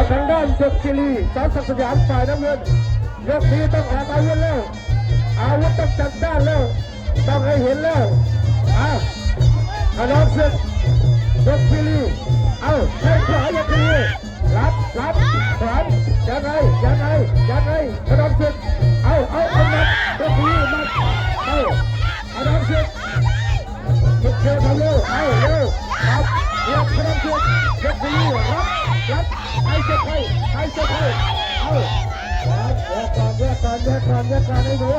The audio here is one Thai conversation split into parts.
กับทางด้านจ็บกิรีสอนศักสยามฝ่ายน้ำเงินยกนี้ต้องออกอาวุธแล้วอาวุธต้องจัดด้านแล้วต้องให้เห็นแล้วอะขนมศึกยกกิรีเอาแข้งขวายกกิรีรับรับขวานยังไงยังไงยังไงขนมศึกเอาเอาเอามัดยกกิรีมัดเอาขนมศึกทุกเททำเร็วเอาเร็วครับ รับพลังเพียรเด็กดีรับรับไอ้เจ้าไทยไอ้เจ้าไทยเอาแยกก่อนแยกก่อนแยกก่อนแยกก่อนไอ้หนู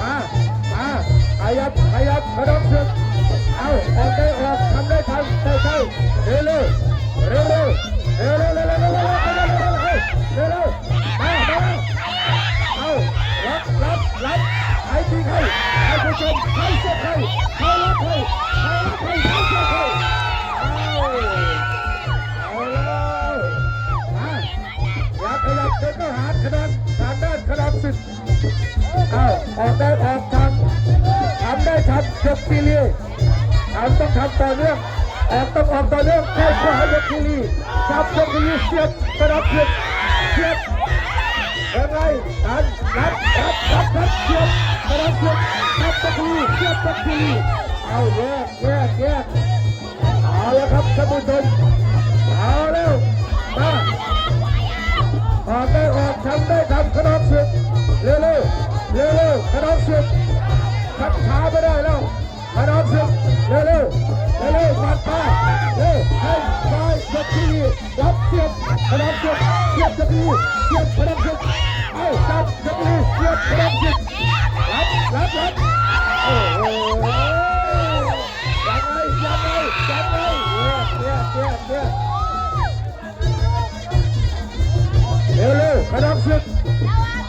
มามาขยับขยับกระดองเชือกเอาออกได้ออกทำได้ทำใช่ใช่เร็วเร็วเร็วเร็วเร็ว เดินเข้าหาขนาดทางด้านขนาดสิบเอาออกได้ออกทางทำได้ทำยกปีเลียทำต้องทำต่อเนื่องออกต้องออกต่อเนื่องเข้าขวายกปีเลียจับยกปีเลียเสียบกระดับเสียบเสียบยังไงดันรับรับรับรับเสียบกระดับเสียบรับตะกุยเสียบตะกุยเอาแยกแยกแยกเอาล้วครับท่านผู้ชม ไม่ได้แล้วกระดับเสียบเร็วเร็วเร็วเร็วปัดไปเร็วให้ซ้ายยกทีรับเสียบกระดับเสียบเสียบตะกุยเสียบกระดับเสียบเอาจับยกมือเสียบพลังจิตรับรับรับโอ้โหยังไงยังไงยังไงเยี่ยเยี่ยเยี่ยเร็วเร็วขนมศึก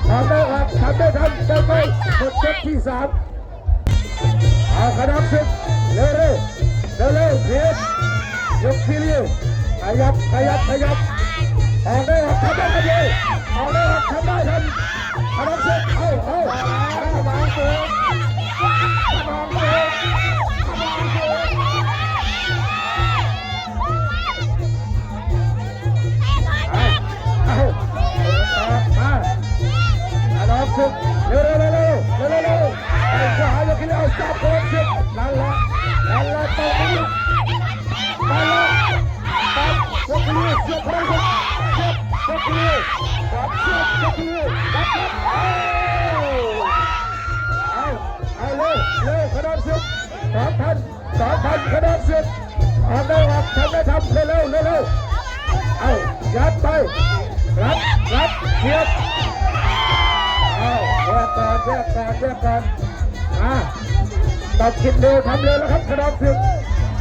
ทำได้ครับทำได้ทำได้ไปหมดเซตที่สาม เอาขนมศึกเร็วเร็วเร็วเร็วเพียยกทีเดียวขยับขยับขยับออกได้ครับทำได้กันเลยออกได้ครับทำได้ทำทำได้เสร็จเอาเอาเอามาเสร็จ นั่นแหละตรงนี้นั่นแหละตัดยกขึ้นเสียบพลังเสียบเสียบยกขึ้นรับเสียบยกขึ้นรับรับเอาเอาเอาเร็วเร็วขนมศึกสองพันสองพันขนมศึกออกได้ออกทำได้ทำเร็วเร็วเร็วเร็วเอายัดไปรับรับเสียบเอาแยกก่อนแยกก่อนแยกก่อนมา ตัดคิดเร็วทำเร็วแล้วครับขนมถึง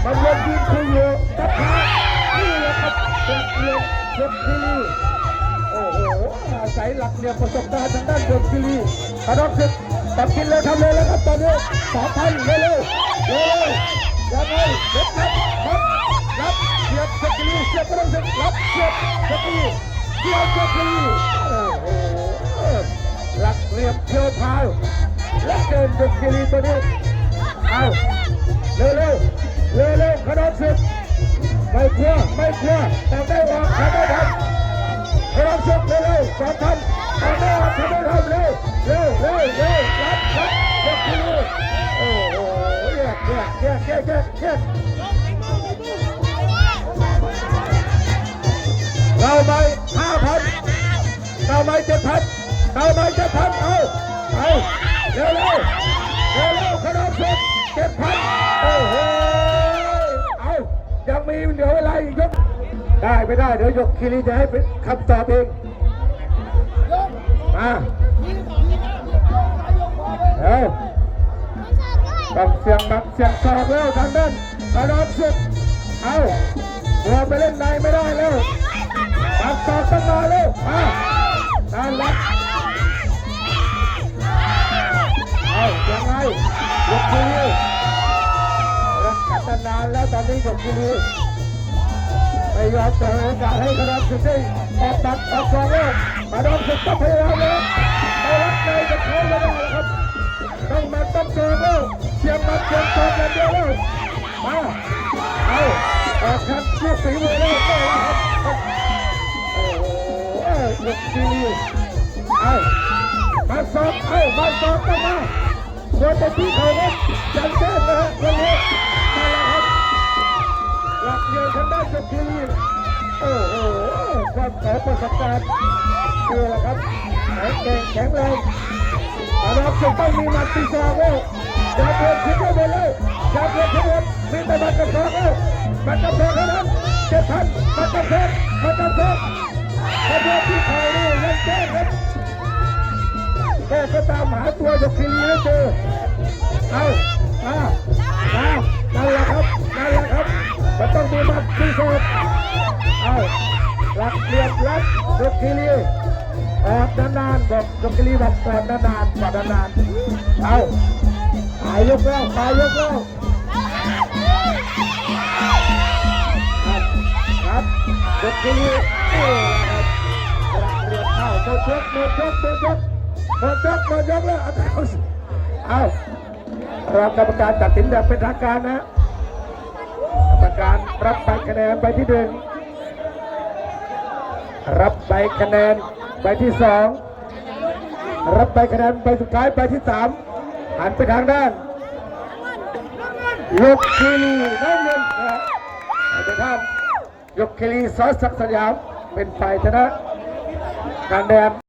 มันเล่นยิงคืออยู่ตัดขานี่แหละครับเจ็บเรียนเจ็บทีโอ้โหอาศัยหลักเหลี่ยมประสบการณ์ทางด้านเจ็บทีขนมถึงตัดคิดเร็วทำเร็วแล้วครับตอนนี้สองพันเร็วเร็วเร็วยังไงเด็ดครับครับรับเสียบเจ็บทีเสียบขนมถึงรับเสียบเจ็บทีเสียบเจ็บทีโอ้โหหลักเหลี่ยมเชียวพาวและเดินบุกกิรีตัวนี้ เอาเร็วเร็วเร็วเร็วขนมศึกไม่กลัวไม่กลัวแต่ได้ออกทำได้ทำขนมศึกเร็วเร็วสองพันทำได้ออกทำได้ทำเร็วเร็วเร็วเร็วรับรับบุกกิรีโอ้โหแยกแยกแยกแยกแยกแยกเราไปห้าพันเราไม่เจ็ดพันเราไม่เจ็ดพันเอาเอาเร็วเร็ว เจ็ดพันโอ้โหเอายังมีเหลือเวลาอีกยก ได้ไม่ได้ เดี๋ยวยกคิริจะให้เป็นคำตอบเองมาเร็วบังเสียงบังเสียงสอบเร็วทางด้านขนมสุดเอาหัวไปเล่นในไม่ได้แล้วปัดต่อตั้งนานเลยมานั่นแหละเอายังไง ลุงคิรีรักกันนานแล้วตอนนี้ลุงคิรีไปยอมเปิดโอกาสให้คะแนนสุดที่ออกตัดออกกองโลกมาดอมสุดก็พยายามเลยไปรับในจะเข้าไม่ได้แล้วครับต้องมาต้องเจอโลกเสียบมัดเสียบตบกันเดียวเลกมาเอาออกครับเชือกสีมือลยไล้ครับโอ้โหลุงคิรีมาสอบเอามาสอบกันมาเดี๋ยวไปที่ จันเต้นะฮะวันนี้มาแล้วครับหลักเดียวทางด้านจบทีรีโอ้โหความขอประสบการณ์เชื่อแล้วครับแข็งแกร่งแข็งแรงแต่เราจะต้องมีมัดตีซองเว้ยอย่าเปลี่ยนทิ้งไว้หมดเลยอย่าเปลี่ยนทิ้งหมดมีแต่มัดกระซองเว้ยมัดกระซองเท่านั้นเจ็ดพันมัดกระซองมัดกระซองขบวนที่เขานี่ยังแจ้ครับแก้ก็ตามหาตัวยกคีรีไม่เจอ เอามามานั่นแหละครับนั่นแหละครับมันต้องมีมัดที่สอบเอาหลักเรียบรัดยกคีรีออกนานๆบอกยกคีรีบอกก่อนนานๆก่อนนานๆเอาตายยกแล้วตายยกแล้วครับครับยกคีรีโอ้ครับหลักเรียเข้าหมดยกหมดยกหมดยกหมดยกหมดยกแล้วเอา เอาเรากรรมการตัดสินแบบเป็นทางการนะ กรรมการรับใบคะแนนใบที่หนึ่งรับใบคะแนนใบที่สองรับใบคะแนนใบสุดท้ายใบที่สามหันไปทางด้านยกคีรีน้ำเงินนะหันไปทางยกคีรีซอสศักสยามเป็นฝ่ายชนะคะแนน